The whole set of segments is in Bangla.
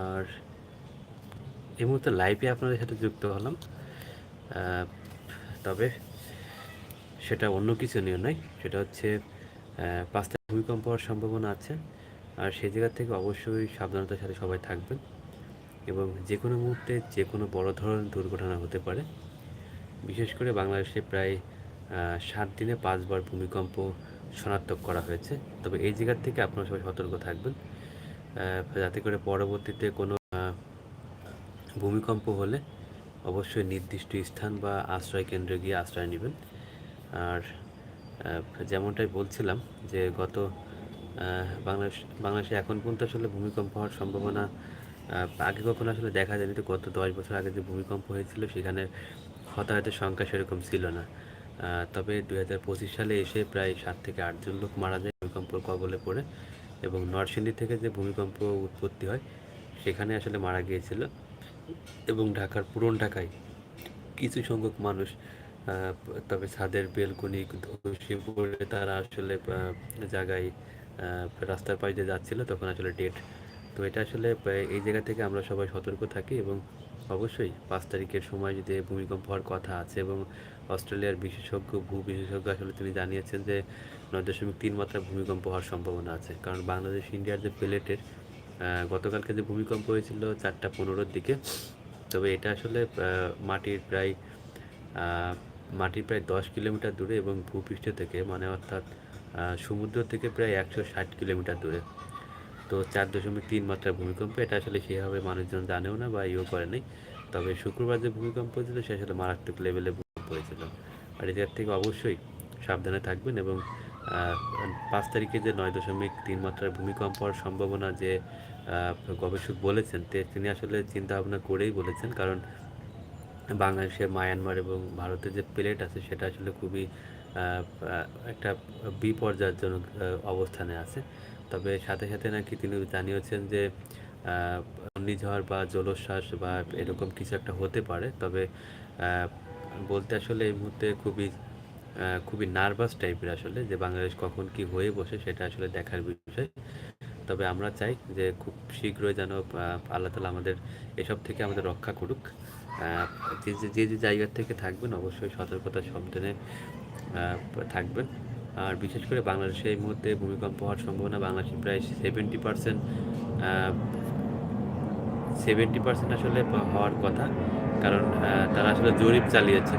আর এই মুহূর্তে লাইভে আপনাদের সাথে যুক্ত হলাম। তবে সেটা অন্য কিছু নিয়ে নয়, সেটা হচ্ছে পাঁচটা ভূমিকম্প হওয়ার সম্ভাবনা আছে। আর সেই জায়গা থেকে অবশ্যই সাবধানতার সাথে সবাই থাকবেন এবং যে কোনো মুহূর্তে যে কোনো বড় ধরনের দুর্ঘটনা হতে পারে। বিশেষ করে বাংলাদেশে প্রায় সাত দিনে পাঁচবার ভূমিকম্প শনাক্ত করা হয়েছে। তবে এই জায়গার থেকে আপনারা সবাই সতর্ক থাকবেন। যাতে করে পরবর্তীতে কোনো ভূমিকম্প হলে অবশ্যই নির্দিষ্ট স্থান বা আশ্রয় কেন্দ্রে গিয়ে আশ্রয় নেবেন। আর যেমনটাই বলছিলাম যে গত বাংলাদেশ, বাংলাদেশে এখন পর্যন্ত আসলে ভূমিকম্প হওয়ার সম্ভাবনা আগে কখনো আসলে দেখা যায়নি। তো গত দশ বছর আগে যে ভূমিকম্প হয়েছিল সেখানে হতাহতের সংখ্যা সেরকম ছিল না। তবে দু হাজার পঁচিশ সালে এসে প্রায় সাত থেকে আটজন লোক মারা যায় ভূমিকম্পর কবলে পড়ে। এবং নরসিংদী থেকে যে ভূমিকম্প উৎপত্তি হয়, সেখানে আসলে মারা গিয়েছিল। এবং ঢাকার পুরন ঢাকায় কিছু সংখ্যক মানুষ তবে ছাদের বেলকনি ধসে পড়ে তারা আসলে জায়গায় রাস্তার পাশ দিয়ে যাচ্ছিল, তখন আসলে ডেট তো এটা আসলে, এই জায়গা থেকে আমরা সবাই সতর্ক থাকি এবং অবশ্যই পাঁচ তারিখের সময় যদি ভূমিকম্প হওয়ার কথা আছে এবং অস্ট্রেলিয়ার বিশেষজ্ঞ, ভূ বিশেষজ্ঞ আসলে তিনি জানিয়েছেন যে নয় দশমিক তিন মাত্রা ভূমিকম্প হওয়ার সম্ভাবনা আছে। কারণ বাংলাদেশ, ইন্ডিয়ার যে প্লেটের গতকালকে যে ভূমিকম্প হয়েছিল চারটা পনেরোর দিকে, তবে এটা আসলে মাটির প্রায় মাটির প্রায় দশ কিলোমিটার দূরে এবং ভূপৃষ্ঠ থেকে মানে অর্থাৎ সমুদ্র থেকে প্রায় একশো ষাট কিলোমিটার দূরে। তো চার দশমিক তিন মাত্রার ভূমিকম্প, এটা আসলে সেভাবে মানুষজন জানেও না বা ইয়েও করে নাই। তবে শুক্রবার যে ভূমিকম্প হয়েছিল, সে আসলে মারাত্মক লেভেলে ভূমিকম্প হয়েছিল। আর এটার থেকে অবশ্যই সাবধানে থাকবেন এবং পাঁচ তারিখে যে নয় দশমিক তিন মাত্রার ভূমিকম্প হওয়ার সম্ভাবনা যে গবেষক বলেছেন তিনি আসলে চিন্তা ভাবনা করেই বলেছেন। কারণ বাংলাদেশের মায়ানমার এবং ভারতের যে প্লেট আছে, সেটা আসলে খুবই একটা বিপর্যয়জনক অবস্থানে আছে। তবে সাথে সাথে নাকি তিনি জানিয়েছেন যে ঘূর্ণিঝড় বা জলোচ্ছ্বাস বা এরকম কিছু একটা হতে পারে, তবে বলতে আসলে এই মুহূর্তে খুবই খুবই নার্ভাস টাইপের আসলে যে বাংলাদেশ কখন কি হয়ে বসে সেটা আসলে দেখার বিষয়। তবে আমরা চাই যে খুব শীঘ্রই যেন আল্লাহ তালা আমাদের এসব থেকে আমাদের রক্ষা করুক। যে যে জায়গার থেকে থাকবেন অবশ্যই সতর্কতা সাবধানে থাকবেন। আর বিশেষ করে বাংলাদেশে এই মুহূর্তে ভূমিকম্প হওয়ার সম্ভাবনা বাংলাদেশে প্রায় সেভেন্টি পার্সেন্ট সেভেন্টি পার্সেন্ট আসলে হওয়ার কথা। কারণ তারা আসলে জরিপ চালিয়েছে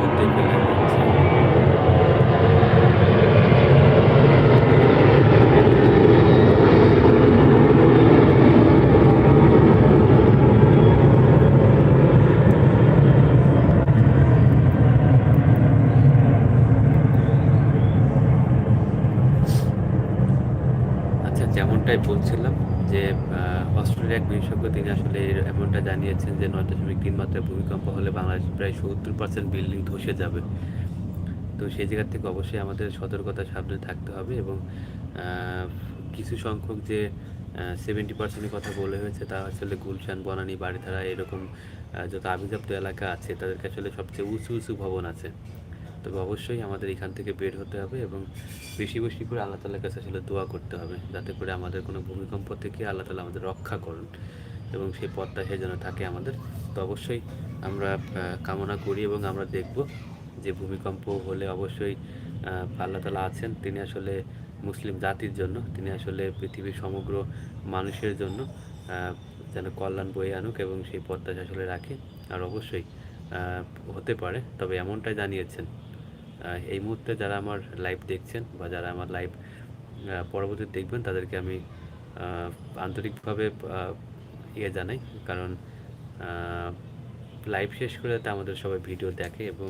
সত্যি পেলে হচ্ছে। আচ্ছা যেমনটাই বলছিলাম যে আহ, বিশেষজ্ঞ তিনি আসলে এমনটা জানিয়েছেন যে নয় দশমিক তিন মাত্রায় ভূমিকম্প হলে বাংলাদেশ প্রায় সত্তর পার্সেন্ট বিল্ডিং ধসে যাবে। তো সেই জায়গা থেকে অবশ্যই আমাদের সতর্কতা সাবধানে থাকতে হবে এবং কিছু সংখ্যক যে সেভেন্টি পার্সেন্টের কথা বলে হয়েছে তা আসলে গুলশান, বনানী বাড়িধারা এরকম যত আবিজাপ্ত এলাকা আছে তাদেরকে আসলে সবচেয়ে উঁচু উঁচু ভবন আছে। তবে অবশ্যই আমাদের এখান থেকে বের হতে হবে এবং বেশি বেশি করে আল্লাহ তালার কাছে আসলে দোয়া করতে হবে যাতে করে আমাদের কোনো ভূমিকম্প থেকে আল্লাহ তালা আমাদের রক্ষা করুন। এবং সেই পথটা সে যেন থাকে আমাদের, তো অবশ্যই আমরা কামনা করি এবং আমরা দেখব যে ভূমিকম্প হলে অবশ্যই আল্লাহ তালা আছেন। তিনি আসলে মুসলিম জাতির জন্য, তিনি আসলে পৃথিবীর সমগ্র মানুষের জন্য যেন কল্যাণ বয়ে আনুক এবং সেই পথটা আসলে রাখে। আর অবশ্যই হতে পারে, তবে এমনটাই জানিয়েছেন। এই মুহূর্তে যারা আমার লাইভ দেখছেন বা যারা আমার লাইভ পরবর্তীতে দেখবেন, তাদেরকে আমি আন্তরিকভাবে ইয়ে জানাই, কারণ লাইভ শেষ করে তা আমাদের সবাই ভিডিও দেখে এবং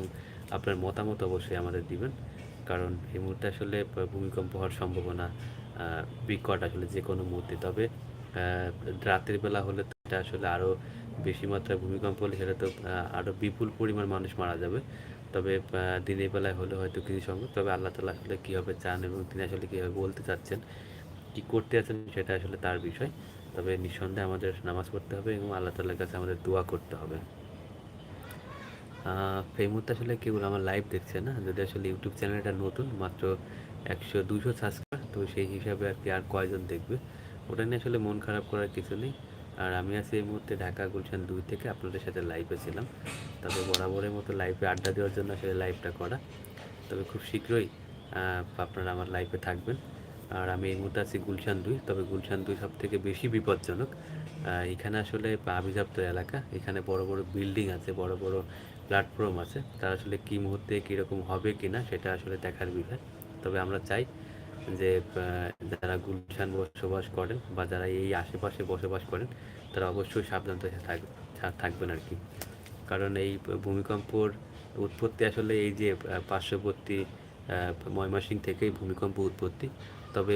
আপনার মতামত অবশ্যই আমাদের দিবেন। কারণ এই মুহূর্তে আসলে ভূমিকম্প হওয়ার সম্ভাবনা বিকট আসলে যে কোনো মুহূর্তে। তবে রাতের বেলা হলে এটা আসলে আরও বেশি মাত্রায় ভূমিকম্প হলে সেটা তো আরও বিপুল পরিমাণ মানুষ মারা যাবে। তবে দিনের বেলায় হলে হয়তো কিছু সম্ভব। তবে আল্লাহ তালা আসলে কীভাবে চান এবং তিনি আসলে কীভাবে বলতে চাচ্ছেন, কী করতে আছেন সেটা আসলে তার বিষয়। তবে নিঃসন্দেহে আমাদের নামাজ পড়তে হবে এবং আল্লাহ তালার কাছে আমাদের দোয়া করতে হবে। এই মুহূর্তে আসলে কেউ আমার লাইভ দেখছে না, যদি আসলে ইউটিউব চ্যানেলটা নতুন, মাত্র একশো দুশো সাবস্ক্রাইবার তো সেই হিসাবে আর কি আর কয়জন দেখবে? ওটা নিয়ে আসলে মন খারাপ করার কিছু নেই। আর আমি আছি এই মুহূর্তে ঢাকা গুলশান দুই থেকে আপনাদের সাথে লাইভে ছিলাম। তবে বরাবরের মতো লাইভে আড্ডা দেওয়ার জন্য আসলে লাইভটা করা। তবে খুব শীঘ্রই আপনারা আমার লাইভে থাকবেন। আর আমি এই মুহূর্তে আছি গুলশান দুই, তবে গুলশান দুই সব থেকে বেশি বিপজ্জনক। এখানে আসলে আভিজাপ্ত এলাকা, এখানে বড় বড় বিল্ডিং আছে, বড় বড় প্ল্যাটফর্ম আছে। তার আসলে কী মুহূর্তে কীরকম হবে কি না, সেটা আসলে দেখার বিষয়। তবে আমরা চাই যে যারা গুলশান বসবাস করেন বা যারা এই আশেপাশে বসবাস করেন, তারা অবশ্যই সাবধান থেকে থাকবেন আর কি। কারণ এই ভূমিকম্পর উৎপত্তি আসলে এই যে পার্শ্ববর্তী ময়মাসিং থেকেই ভূমিকম্প উৎপত্তি তবে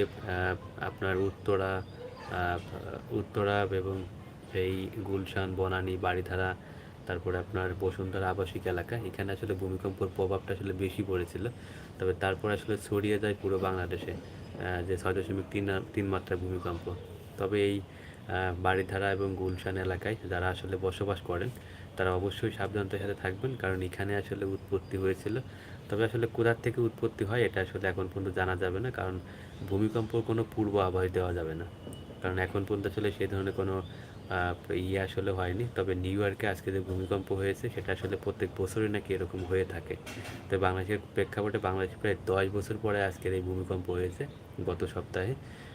আপনার উত্তরা উত্তরা এবং এই গুলশান, বনানী বাড়িধারা তারপরে আপনার বসুন্ধরা আবাসিক এলাকা, এখানে আসলে ভূমিকম্পর প্রভাবটা আসলে বেশি পড়েছিল। তবে তারপর আসলে ছড়িয়ে যায় পুরো বাংলাদেশে যে ছয় দশমিক তিন তিন মাত্রা ভূমিকম্প। তবে এই বাড়িধারা এবং গুলশান এলাকায় যারা আসলে বসবাস করেন, তারা অবশ্যই সাবধানতার সাথে থাকবেন, কারণ এখানে আসলে উৎপত্তি হয়েছিল তবে আসলে কোথার থেকে উৎপত্তি হয় এটা আসলে এখন পর্যন্ত জানা যাবে না, কারণ ভূমিকম্পর কোনো পূর্ব আবহাওয়া দেওয়া যাবে না। কারণ এখন পর্যন্ত আসলে সেই ধরনের কোনো ইয়ে আসলে হয়নি। তবে নিউ ইয়র্কে আজকে যে ভূমিকম্প হয়েছে সেটা আসলে প্রত্যেক বছরই নাকি এরকম হয়ে থাকে। তো বাংলাদেশের প্রেক্ষাপটে বাংলাদেশ প্রায় দশ বছর পরে আজকের এই ভূমিকম্প হয়েছে গত সপ্তাহে।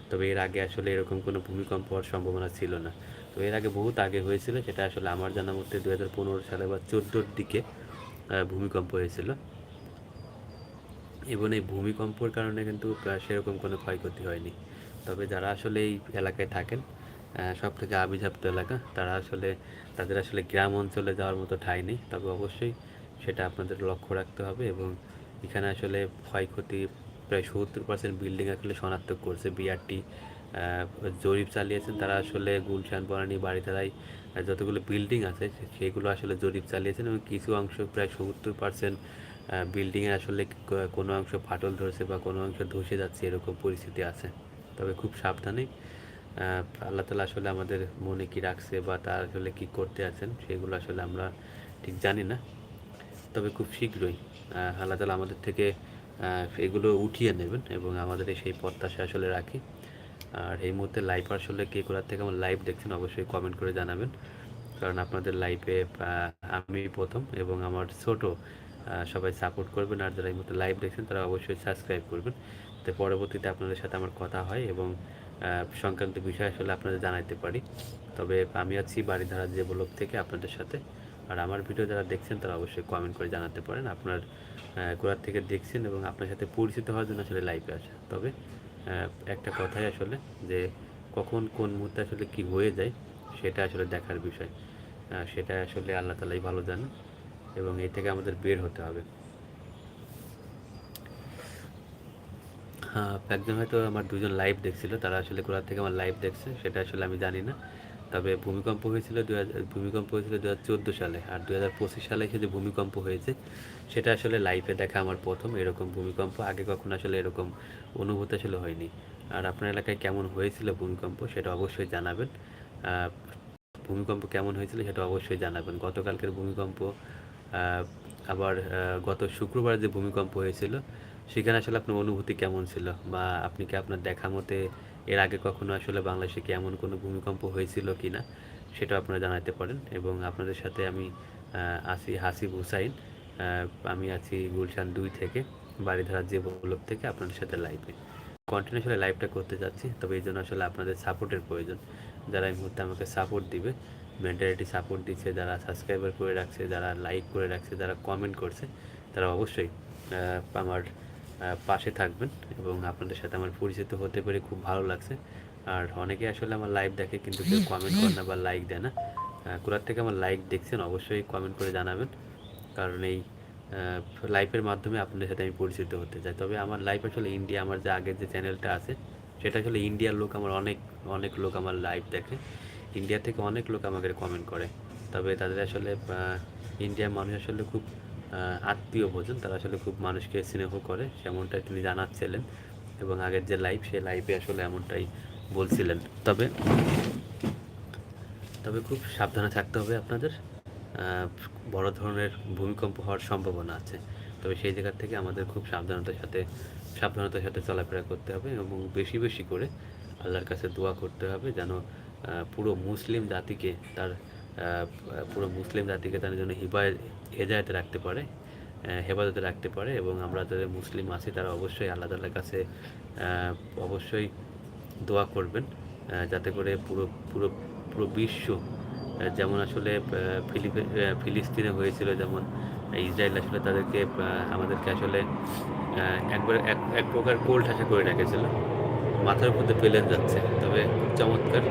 তবে এর আগে আসলে এরকম কোনো ভূমিকম্প হওয়ার সম্ভাবনা ছিল না। তো এর আগে বহুত আগে হয়েছিল, সেটা আসলে আমার জানা মতে দু সালে বা চোদ্দোর দিকে ভূমিকম্প হয়েছিল। এবং এই ভূমিকম্পর কারণে কিন্তু সেরকম কোনো ক্ষয়ক্ষতি হয়নি। তবে যারা আসলে এই এলাকায় থাকেন সব থেকে আবিজাপ্ত এলাকা, তারা আসলে, তাদের আসলে গ্রাম অঞ্চলে যাওয়ার মতো ঠাঁই নেই। তবে অবশ্যই সেটা আপনাদের লক্ষ্য রাখতে হবে এবং এখানে আসলে ক্ষয়ক্ষতি প্রায় সত্তর পার্সেন্ট বিল্ডিং আসলে শনাক্ত করছে বিআরটি জরিপ চালিয়েছেন তারা আসলে গুলশান, বনানী বাড়িধারায় যতগুলো বিল্ডিং আছে সেগুলো আসলে জরিপ চালিয়েছেন এবং কিছু অংশ প্রায় সত্তর পার্সেন্ট বিল্ডিংয়ে আসলে কোনো অংশ ফাটল ধরছে বা কোনো অংশ ধসে যাচ্ছে, এরকম পরিস্থিতি আছে। তবে খুব সাবধানে আল্লাহ তালা আসলে আমাদের মনে কি রাখছে বা তার আসলে কি করতে আছেন, সেগুলো আসলে আমরা ঠিক জানি না। তবে খুব শীঘ্রই আল্লাহ তালা আমাদের থেকে এগুলো উঠিয়ে নেবেন এবং আমাদের সেই প্রত্যাশা আসলে রাখি। আর এই মুহূর্তে লাইভ আসলে কে করার থেকে আমার লাইভ দেখছেন, অবশ্যই কমেন্ট করে জানাবেন। কারণ আপনাদের লাইভে আমি প্রথম এবং আমার ছোট সবাই সাপোর্ট করবেন আর যারা এই মুহূর্তে লাইভ দেখছেন, তারা অবশ্যই সাবস্ক্রাইব করবেন। তো পরবর্তীতে আপনাদের সাথে আমার কথা হয় এবং সংক্রান্ত বিষয় আসলে আপনাদের জানাইতে পারি। তবে আমি আছি বাড়িধারা যে ব্লগ থেকে আপনাদের সাথে। আর আমার ভিডিও যারা দেখছেন, তারা অবশ্যই কমেন্ট করে জানাতে পারেন। আপনার কোথার থেকে দেখছেন এবং আপনার সাথে পরিচিত হওয়ার জন্য আসলে লাইভে আসা। তবে একটা কথাই আসলে যে কখন কোন মুহূর্তে আসলে কি হয়ে যায়, সেটা আসলে দেখার বিষয়। সেটা আসলে আল্লাহ তালাই ভালো জানেন। এবং এই থেকে আমাদের বের হতে হবে। হ্যাঁ একজন হয়তো আমার দুজন লাইভ দেখছিল, তারা আসলে কোথা থেকে আমার লাইভ দেখছে সেটা আসলে আমি জানি না। তবে ভূমিকম্প হয়েছিল দু হাজার ভূমিকম্প হয়েছিল দু চোদ্দ সালে আর দু হাজার পঁচিশ সালে এসে যে ভূমিকম্প হয়েছে, সেটা আসলে লাইভে দেখা আমার প্রথম এরকম ভূমিকম্প। আগে কখনো আসলে এরকম অনুভূতি আসলে হয়নি। আর আপনার এলাকায় কেমন হয়েছিল ভূমিকম্প সেটা অবশ্যই জানাবেন। ভূমিকম্প কেমন হয়েছিল সেটা অবশ্যই জানাবেন। গতকালকের ভূমিকম্প আবার গত শুক্রবার যে ভূমিকম্প হয়েছিল, সেখানে আসলে আপনার অনুভূতি কেমন ছিল? বা আপনি কি আপনার দেখা মতে এর আগে কখনো আসলে বাংলাদেশে কি এমন কোনো ভূমিকম্প হয়েছিল কি না সেটা আপনারা জানাতে পারেন। এবং আপনাদের সাথে আমি আছি হাসিব হুসাইন। আমি আছি গুলশান দুই থেকে বাড়িধারা যে ব্লক থেকে আপনাদের সাথে লাইভে কন্টিনিউ আসলে লাইভটা করতে যাচ্ছি তবে এই জন্য আসলে আপনাদের সাপোর্টের প্রয়োজন। যারা এই মুহূর্তে আমাকে সাপোর্ট দিবে মেন্টালিটি সাপোর্ট দিচ্ছে, যারা সাবস্ক্রাইবার করে রাখছে, যারা লাইক করে রাখছে, যারা কমেন্ট করছে, তারা অবশ্যই আমার পাশে থাকবেন এবং আপনাদের সাথে আমার পরিচিত হতে পেরে খুব ভালো লাগছে। আর অনেকে আসলে আমার লাইভ দেখে কিন্তু কেউ কমেন্ট করে না বা লাইক দেয় না। কোথার থেকে আমার লাইক দেখছেন, অবশ্যই কমেন্ট করে জানাবেন। কারণ এই লাইফের মাধ্যমে আপনাদের সাথে আমি পরিচিত হতে চাই। তবে আমার লাইফ আসলে ইন্ডিয়া আমার যে আগের যে চ্যানেলটা আছে, সেটা আসলে ইন্ডিয়ার লোক আমার অনেক অনেক লোক আমার লাইভ দেখে। ইন্ডিয়া থেকে অনেক লোক আমাকে কমেন্ট করে। তবে তাদের আসলে ইন্ডিয়ার মানুষ আসলে খুব আত্মীয় ভোজন। তারা আসলে খুব মানুষকে স্নেহ করে, সেমনটাই তিনি জানাচ্ছিলেন। এবং আগের যে লাইভ সেই লাইভে আসলে এমনটাই বলছিলেন। তবে তবে খুব সাবধানে থাকতে হবে আপনাদের। বড় ধরনের ভূমিকম্প হওয়ার সম্ভাবনা আছে। তবে সেই জায়গা থেকে আমাদের খুব সাবধানতার সাথে সাবধানতার সাথে চলাফেরা করতে হবে এবং বেশি বেশি করে আল্লাহর কাছে দোয়া করতে হবে যেন পুরো মুসলিম জাতিকে তার পুরো মুসলিম জাতিকে তার জন্য হিবায় হেজায়তে রাখতে পারে হেফাজতে রাখতে পারে এবং আমরা যারা মুসলিম আছি তারা অবশ্যই আল্লাহ তাল্লার কাছে অবশ্যই দোয়া করবেন যাতে করে পুরো পুরো পুরো বিশ্ব যেমন আসলে ফিলিস্তিনে হয়েছিল, যেমন ইসরায়েল আসলে তাদেরকে আমাদেরকে আসলে একবার, এক এক প্রকার কোল ঠাসা করে রেখেছিল। মাথার উপর ফেলে যাচ্ছে, তবে খুব চমৎকার।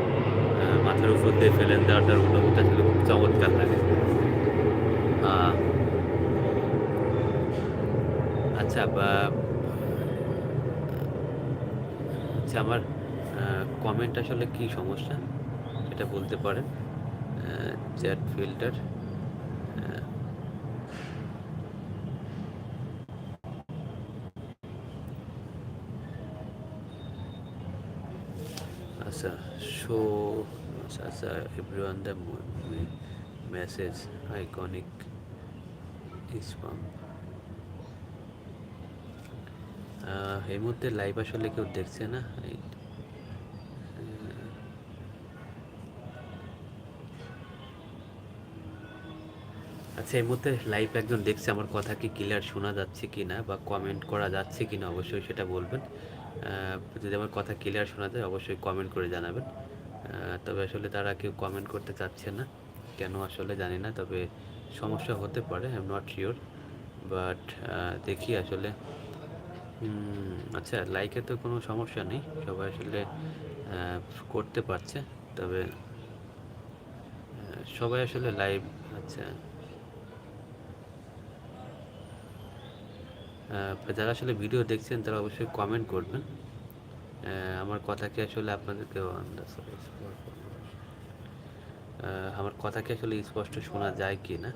মাথার উপর দিয়ে ফেলেন দেওয়াটার অনুভূতি আসলে খুব চমৎকার লাগে। আচ্ছা আচ্ছা আমার কমেন্ট আসলে কি সমস্যা? সেটা বলতে পারেন। চ্যাট ফিল্টার আচ্ছা শো আচ্ছা everyone the message iconic spam এই মুহূর্তে লাইভ আসলে কেউ দেখছে না আচ্ছা এই মুহূর্তে লাইভ একজন দেখছে, আমার কথা কি ক্লিয়ার শোনা যাচ্ছে কি না বা কমেন্ট করা যাচ্ছে কি না, অবশ্যই সেটা বলবেন। যদি আমার কথা ক্লিয়ার শোনা যায়, অবশ্যই কমেন্ট করে জানাবেন। তবে আসলে তারা কেউ কমেন্ট করতে চাচ্ছে না। কেন আসলে জানি না, তবে সমস্যা হতে পারে I am not sure but দেখি আসলে। আচ্ছা লাইকে তো কোনো সমস্যা নেই, সবাই আসলে করতে পারছে, তবে সবাই আসলে লাইভ আচ্ছা। যারা আসলে ভিডিও দেখছেন, তারা অবশ্যই কমেন্ট করবেন। আমার কথা কি আসলে আপনাদেরকে আমার কথা কি আসলে স্পষ্ট শোনা যায় কি না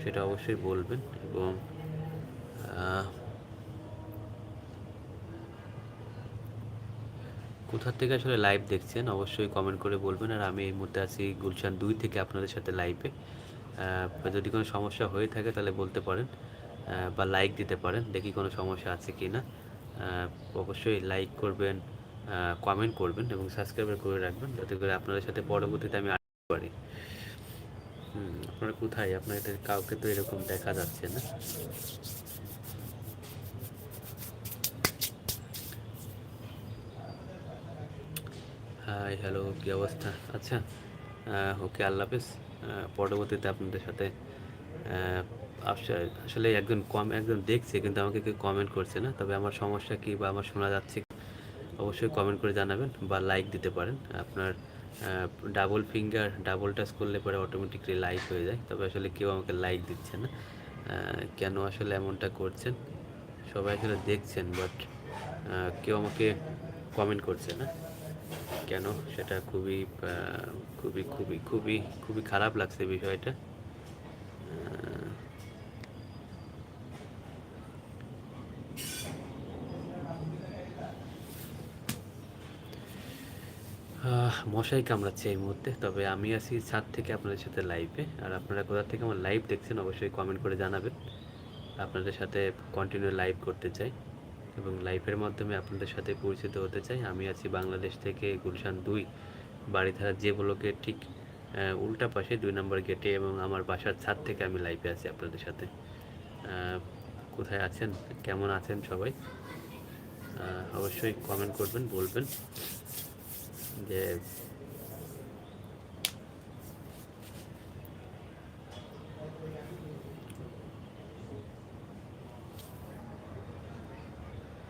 সেটা অবশ্যই বলবেন এবং আহ, কোথা থেকে আসলে লাইভ দেখছেন অবশ্যই কমেন্ট করে বলবেন। আর আমি এই মুহূর্তে আছি গুলশান দুই থেকে আপনাদের সাথে লাইভে যদি কোনো সমস্যা হয়ে থাকে তাহলে বলতে পারেন বা লাইক দিতে পারেন। দেখি কোনো সমস্যা আছে কি না। অবশ্যই লাইক করবেন কমেন্ট করবেন এবং সাবস্ক্রাইব করে রাখবেন যাতে করে আপনাদের সাথে পরবর্তীতে আমি আসতে পারি। আপনারা কোথায়? আপনাদের কাউকে তো এরকম দেখা যাচ্ছে না। হাই হ্যালো কি অবস্থা? আচ্ছা ওকে আল্লাহ হাফেজ। পরবর্তীতে আপনাদের সাথে আসলে- একজন কম, একজন দেখছে কিন্তু আমাকে কেউ কমেন্ট করছে না। তবে আমার সমস্যা কি বা আমার শোনা যাচ্ছে অবশ্যই কমেন্ট করে জানাবেন বা লাইক দিতে পারেন। আপনার ডাবল ফিঙ্গার ডাবল টাচ করলে পরে অটোমেটিকলি লাইক হয়ে যায়। তবে আসলে কেউ আমাকে লাইক দিচ্ছে না। কেন আসলে এমনটা করছেন? সবাই আসলে দেখছেন বাট কেউ আমাকে কমেন্ট করছে না। কেন? সেটা খুবই খুবই খুবই খুবই খুবই খারাপ লাগছে বিষয়টা। মশাই কামড়াচ্ছে এই মুহূর্তে, তবে আমি আছি ছাদ থেকে আপনাদের সাথে লাইভে আর আপনারা কোথা থেকে আমার লাইভ দেখছেন অবশ্যই কমেন্ট করে জানাবেন। আপনাদের সাথে কন্টিনিউ লাইভ করতে চাই এবং লাইভের মাধ্যমে আপনাদের সাথে পরিচিত হতে চাই। আমি আছি বাংলাদেশ থেকে গুলশান দুই বাড়িধারা যে ব্লকের ঠিক উল্টা পাশে, দুই নম্বর গেটে এবং আমার বাসার ছাদ থেকে আমি লাইভে আছি আপনাদের সাথে। কোথায় আছেন? কেমন আছেন সবাই? অবশ্যই কমেন্ট করবেন, বলবেন। যে